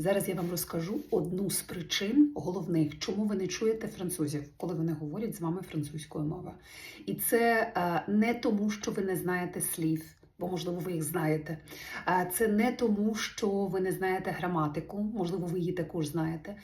Зараз я вам розкажу одну з причин головних, чому ви не чуєте французів, коли вони говорять з вами французькою мовою. І це е, не тому, що ви не знаєте слів, бо можливо ви їх знаєте. Це не тому, що ви не знаєте граматику, можливо, ви її також знаєте.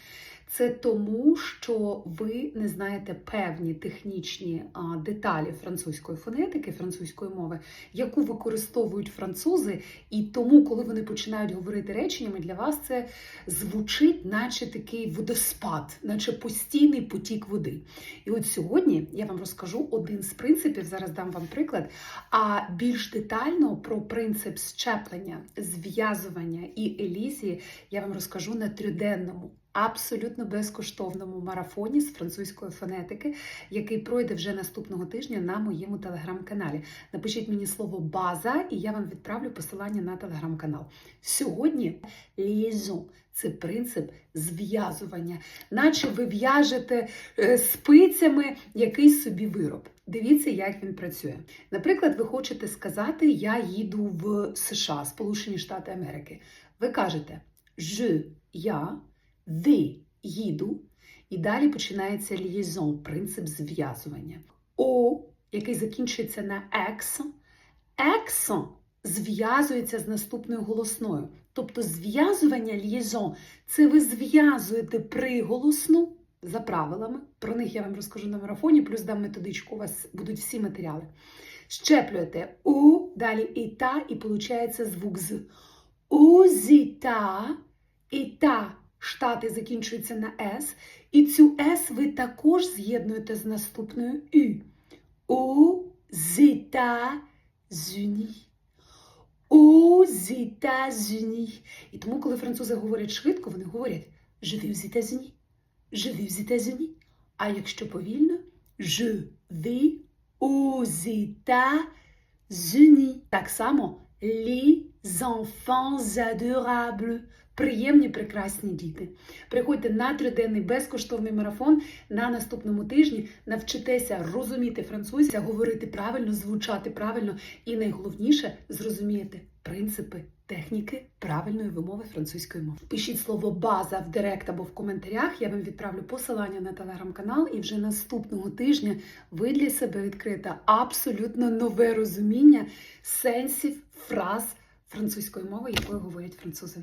Це тому, що ви не знаєте певні технічні деталі французької фонетики, французької мови, яку використовують французи, і тому, коли вони починають говорити реченнями, для вас це звучить, наче такий водоспад, наче постійний потік води. І от сьогодні я вам розкажу один з принципів. Зараз дам вам приклад. А більш детально про принцип щеплення, зв'язування і елізії я вам розкажу на триденному. Абсолютно безкоштовному марафоні з французької фонетики, який пройде вже наступного тижня на моєму телеграм-каналі. Напишіть мені слово база, і я вам відправлю посилання на телеграм-канал. Сьогодні liaison – це принцип зв'язування, наче ви в'яжете е, спицями якийсь собі вироб. Дивіться, як він працює. Наприклад, ви хочете сказати: Я їду в США, Сполучені Штати Америки. Ви кажете je, я. Ви їду, і далі починається лієзон, принцип зв'язування. О, який закінчується на екс, екс зв'язується з наступною голосною. Тобто зв'язування лієзон це ви зв'язуєте приголосну за правилами. Про них я вам розкажу на марафоні, плюс дам методичку, у вас будуть всі матеріали. Щеплюєте у, далі і та, і виходить звук з. Узіта, і та. Штати закінчуються на С, і цю С ви також з'єднуєте з наступною Ю. Aux États-Unis. Aux États-Unis. І тому, коли французи говорять швидко, вони говорять vais aux États-Unis. Vais aux États-Unis. А якщо повільно, Je vais aux États-Unis. Так само les enfants adorables. Приємні, прекрасні діти. Приходьте на триденний безкоштовний марафон на наступному тижні. Навчитеся розуміти французьця, говорити правильно, звучати правильно і найголовніше зрозумієте принципи техніки правильної вимови французької мови. Пишіть слово база в директ або в коментарях. Я вам відправлю посилання на телеграм-канал, і вже наступного тижня ви для себе відкрите абсолютно нове розуміння сенсів фраз французької мови, якою говорять французи.